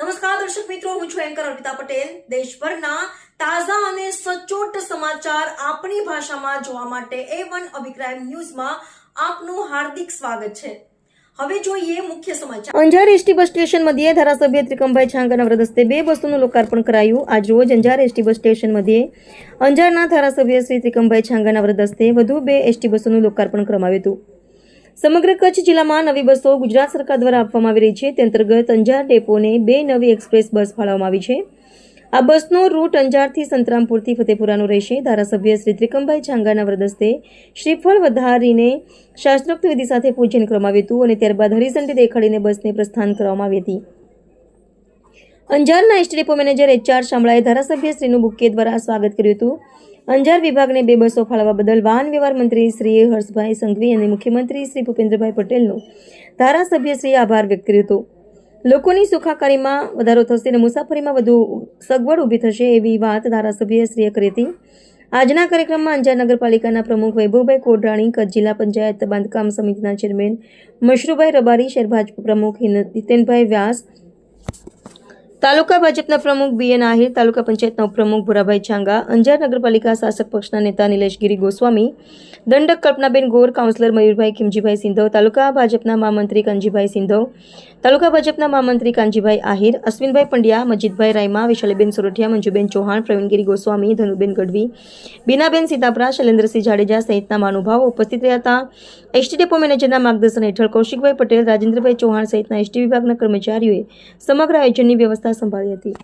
નમસ્કાર, દર્શક મિત્રો, હું છું એન્કર અર્પિતા પટેલ. દેશભરના તાજા અને સચોટ સમાચાર આપણી ભાષામાં જોવા માટે એ વન અભિક્રાઇમ ન્યૂઝમાં આપનું હાર્દિક સ્વાગત છે. હવે જોઈએ મુખ્ય સમાચાર. અંજાર એસટી બસ સ્ટેશન મધ્યે ધારાસભ્ય ત્રિકમભાઈ છાંગાના વ્રદસ્તે બે બસોનું લોકાર્પણ કરાયું. આજ રોજ અંજાર એસટી બસ સ્ટેશન મધ્યે અંજારના ધારાસભ્ય શ્રી ત્રિકમભાઈ છાંગાના વ્રદસ્તે વધુ બે એસટી બસોનું લોકાર્પણ કરવામાં આવ્યું હતું. સમગ્ર કચ્છ જિલ્લામાં નવી બસો ગુજરાત સરકાર દ્વારા આપવામાં આવી રહી છે. તે અંતર્ગત અંજાર ડેપોને બે નવી એક્સપ્રેસ બસ ફાળવવામાં આવી છે. આ બસનો રૂટ અંજારથી સંતરામપુરથી ફતેપુરાનો રહેશે. ધારાસભ્ય શ્રી ત્રિકમભાઈ છાંગાના વરદસ્તે શ્રીફળ વધારીને શાસ્ત્રોક્ત વિધિ સાથે પૂજન કરવામાં આવ્યું હતું અને ત્યારબાદ હરિઝંડી દેખાડીને બસને પ્રસ્થાન કરવામાં આવી હતી. અંજારના એસટી મેનેજર એચઆર શામળાએ ધારાસભ્ય શ્રીનું બુકે દ્વારા સ્વાગત કર્યું હતું. અંજાર વિભાગને બે બસો ફાળવવા બદલ વાહન વ્યવહાર મંત્રી શ્રી હર્ષભાઈ સંઘવી અને મુખ્યમંત્રી શ્રી ભૂપેન્દ્રભાઈ પટેલનો ધારાસભ્યશ્રીએ આભાર વ્યક્ત કર્યો હતો. લોકોની સુખાકારીમાં વધારો થશે અને મુસાફરીમાં વધુ સગવડ ઊભી થશે એવી વાત ધારાસભ્યશ્રીએ કરી હતી. આજના કાર્યક્રમમાં અંજાર નગરપાલિકાના પ્રમુખ વૈભવભાઈ કોડરાણી, કચ્છ જિલ્લા પંચાયત બાંધકામ સમિતિના ચેરમેન મશરૂભાઈ રબારી, શહેર ભાજપ પ્રમુખ હિતેનભાઈ વ્યાસ તાલુકા ભાજપના પ્રમુખ બી એન આહિર તાલુકા પંચાયતના ઉપપ્રમુખ ભુરાભાઈ છાંગા, અંજાર નગરપાલિકા શાસક પક્ષના નેતા નિલેશગીરી ગોસ્વામી, દંડક કલ્પનાબેન ગોર, કાઉન્સિલર મયુરભાઈ ખીમજીભાઈ સિંધવ, તાલુકા ભાજપના મહામંત્રી કાનજીભાઈ સિંધવ, તાલુકા ભાજપના મહામંત્રી કાનજીભાઈ આહિર, અશ્વિનભાઈ પંડ્યા, મજીદભાઈ રાયમા, વિશાલીબેન સુરઠિયા, મંજુબેન ચૌહાણ, પ્રવીણગીરી ગોસ્વામી, ધનુબેન ગઢવી, બીનાબેન સીતાપરા, શૈલેન્દ્રસિંહ જાડેજા સહિતના મહાનુભાવો ઉપસ્થિત રહ્યા હતા. એસટી ડેપો મેનેજરના માર્ગદર્શન હેઠળ કૌશિકભાઈ પટેલ, રાજેન્દ્રભાઈ ચૌહાણ સહિતના એસટી વિભાગના કર્મચારીઓએ સમગ્ર આયોજનની વ્યવસ્થા સંભાળી હતી.